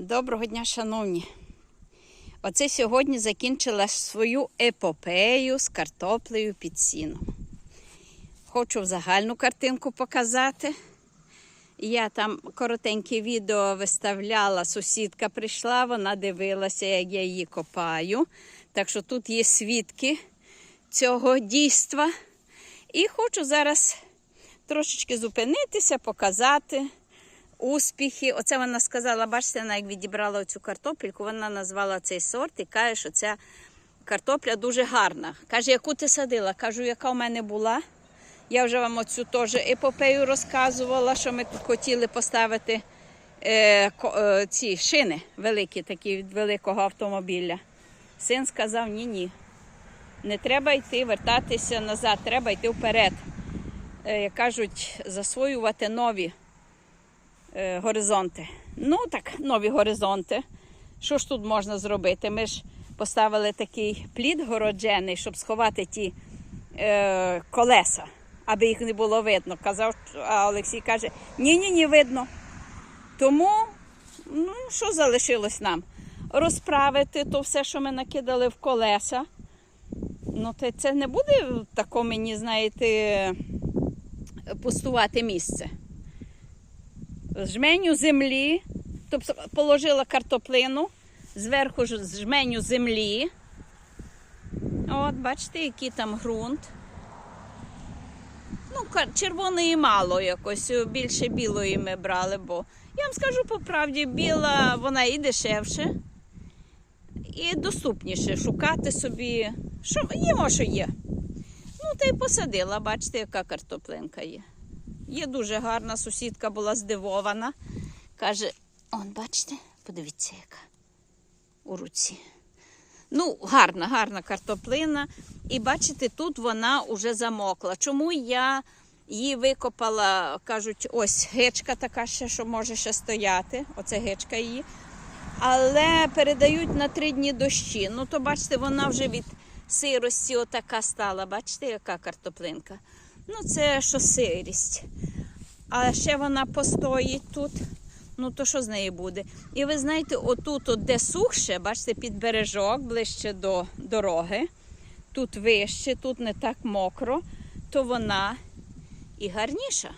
Доброго дня, шановні. Оце сьогодні закінчила свою епопею з картоплею під сіном. Хочу загальну картинку показати. Я там коротеньке відео виставляла, сусідка прийшла, вона дивилася, як я її копаю. Так що тут є свідки цього дійства. І хочу зараз трошечки зупинитися, показати успіхи. Оце вона сказала, бачите, вона як відібрала цю картопельку, вона назвала цей сорт і каже, що ця картопля дуже гарна. Каже, яку ти садила? Кажу, яка в мене була. Я вже вам оцю теж епопею розказувала, що ми тут хотіли поставити е, е, ці шини великі, такі від великого автомобіля. Син сказав: ні-ні. Не треба йти, вертатися назад, треба йти вперед. Е, як кажуть, засвоювати нові е, горизонти. Ну так, нові горизонти. Що ж тут можна зробити? Ми ж поставили такий плід городжений, щоб сховати ті е, колеса, аби їх не було видно. Казав, а Олексій каже: ні-ні, ні, видно. Тому, ну, що залишилось нам? Розправити то все, що ми накидали в колеса. Ну, це не буде тако мені, знаєте, пустувати місце жменю землі, тобто положила картоплину, зверху жменю землі. От, бачите, який там ґрунт. Ну, червоної мало якось, більше білої ми брали, бо я вам скажу по правді, біла вона і дешевше, і доступніше шукати собі. Що є, може є. Ну, та й посадила, бачите, яка картоплинка є. Є дуже гарна, сусідка була здивована. Каже: он, бачите, подивіться, яка у руці. Ну, гарна, гарна картоплина. І бачите, тут вона вже замокла. Чому я її викопала, кажуть, ось гечка така ще, що може ще стояти. Оце гечка її. Але передають на три дні дощі. Ну, то бачите, вона вже від сирості отака стала. Бачите, яка картоплинка? Ну, це що сирість. А ще вона постоїть тут. Ну, то що з неї буде? І ви знаєте, отут, от де сухше, бачите, під бережок, ближче до дороги, тут вище, тут не так мокро, то вона і гарніша.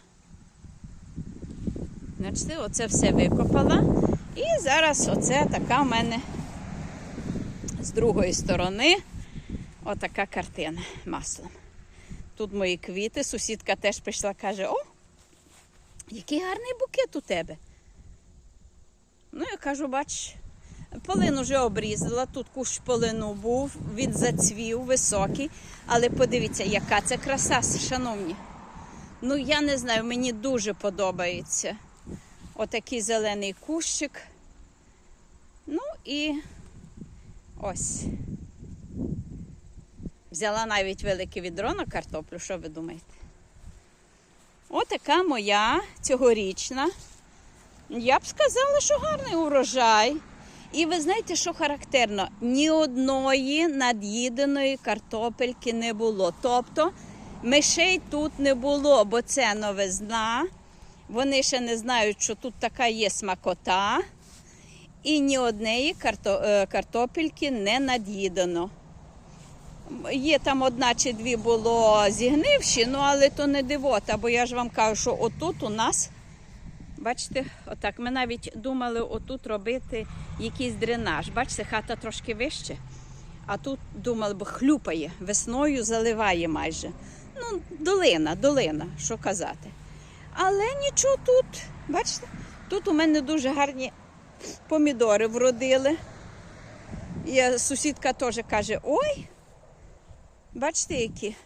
Бачите, оце все викопала. І зараз оце така в мене з другої сторони отака картина маслом. Тут мої квіти. Сусідка теж прийшла, каже: О, який гарний букет у тебе. Ну, я кажу, бач, полин вже обрізала, тут кущ полину був, він зацвів високий. Але подивіться, яка це краса, шановні. Ну, я не знаю, мені дуже подобається. Отакий зелений кущик. Ну і ось. Взяла навіть велике відро на картоплю, що ви думаєте? Отака моя цьогорічна. Я б сказала, що гарний урожай. І ви знаєте, що характерно? Ні одної над'їденої картопельки не було. Тобто мишей тут не було, бо це новизна. Вони ще не знають, що тут така є смакота. І ні однієї карто- е, картопельки не над'їдено. Є там одна чи дві було зігнивші, ну але то не дивота, бо я ж вам кажу, що отут у нас, бачите, отак, ми навіть думали отут робити якийсь дренаж. Бачите, хата трошки вище, а тут думали, бо хлюпає, весною заливає майже. Ну, долина, долина, що казати. Але нічого тут, бачите, тут у мене дуже гарні помідори вродили. І сусідка теж каже: ой, Бачите, які?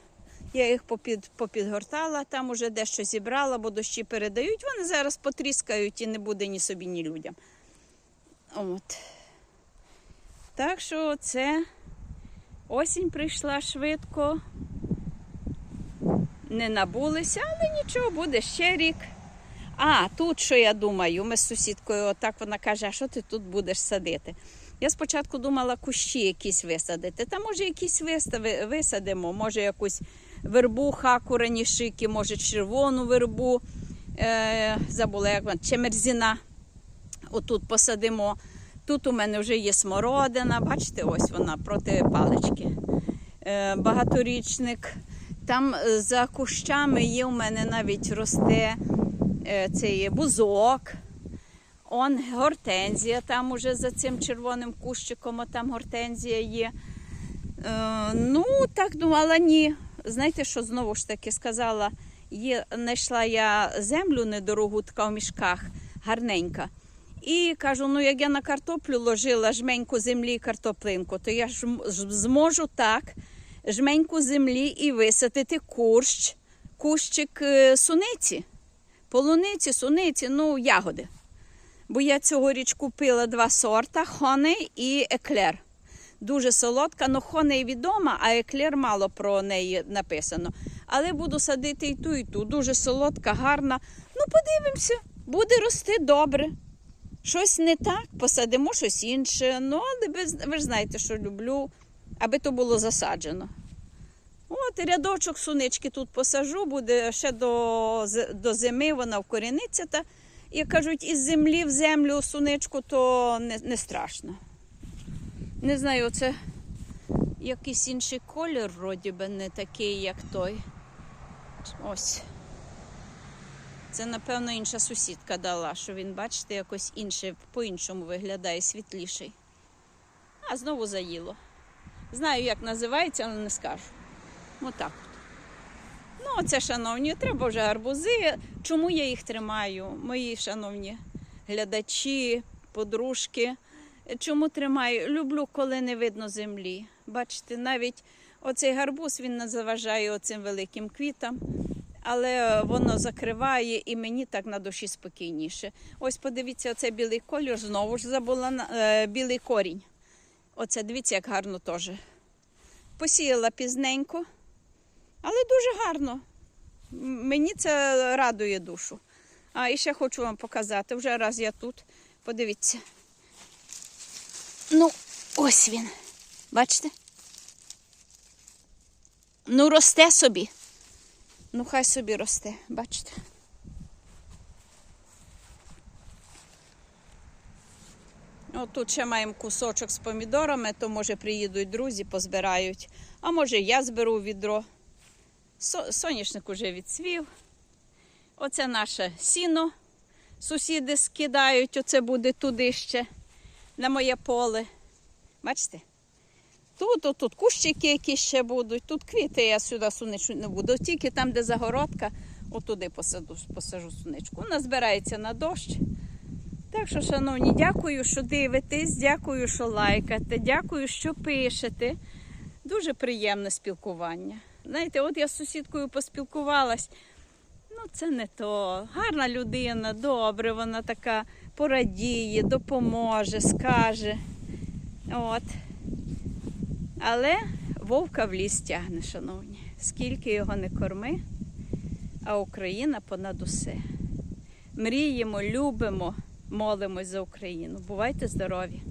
Я їх попід, попідгортала, там уже дещо зібрала, бо дощі передають. Вони зараз потріскають і не буде ні собі, ні людям. От. Так що це осінь прийшла швидко. Не набулися, але нічого, буде ще рік. А, тут що я думаю, ми з сусідкою, отак вона каже, а що ти тут будеш садити? Я спочатку думала кущі якісь висадити. Та може якісь вистави висадимо, може якусь вербу, хаку ранішики, може червону вербу. Е, забула, як вона, чемерзіна. Отут посадимо. Тут у мене вже є смородина, бачите, ось вона проти палички. Е, багаторічник. Там е, за кущами є у мене навіть росте е, цей бузок. Он гортензія, там уже за цим червоним кущиком, а там гортензія є. Е, ну, так думала, ні. Знаєте, що знову ж таки сказала, є, знайшла я землю недорогу, така в мішках, гарненька. І кажу: ну як я на картоплю ложила жменьку землі і картоплинку, то я ж зможу так жменьку землі і висадити кущ, кущик е, суниці, полуниці, суниці, ну, ягоди. Бо я цьогоріч купила два сорта Хоней і Еклер. Дуже солодка, ну Хоней відома, а Еклер мало про неї написано. Але буду садити і ту, і ту. Дуже солодка, гарна. Ну, подивимося, буде рости добре. Щось не так, посадимо щось інше. Ну, але ви, ж знаєте, що люблю, аби то було засаджено. От рядочок сунички тут посажу, буде ще до, до зими вона вкоріниться. Та, як кажуть, із землі в землю суничку, то не, не страшно. Не знаю, це якийсь інший колір, вроді би, не такий, як той. Ось. Це, напевно, інша сусідка дала, що він, бачите, якось інше, по-іншому виглядає, світліший. А знову заїло. Знаю, як називається, але не скажу. Отак от. Оце, шановні, треба вже гарбузи. Чому я їх тримаю? Мої шановні глядачі, подружки. Чому тримаю? Люблю, коли не видно землі. Бачите, навіть оцей гарбуз він не заважає оцим великим квітам, але воно закриває і мені так на душі спокійніше. Ось подивіться, оцей білий колір, знову ж забула е, білий корінь. Оце дивіться, як гарно теж. Посіяла пізненько, але дуже гарно. Мені це радує душу. А і ще хочу вам показати. Вже раз я тут. Подивіться. Ну, ось він. Бачите? Ну, росте собі. Ну, хай собі росте, бачите. От тут ще маємо кусочок з помідорами, то може приїдуть друзі, позбирають. А може я зберу відро. Со- соняшник уже відцвів. Оце наше сіно. Сусіди скидають, оце буде туди ще, на моє поле. Бачите? Тут, отут кущики які ще будуть, тут квіти я сюди суничу не буду. Тільки там, де загородка, отуди посаду, посажу суничку. Вона збирається на дощ. Так що, шановні, дякую, що дивитесь, дякую, що лайкаєте, дякую, що пишете. Дуже приємне спілкування. Знаєте, от я з сусідкою поспілкувалась. Ну, це не то. Гарна людина, добре, вона така порадіє, допоможе, скаже. От. Але вовка в ліс тягне, шановні. Скільки його не корми, а Україна понад усе. Мріємо, любимо, молимось за Україну. Бувайте здорові!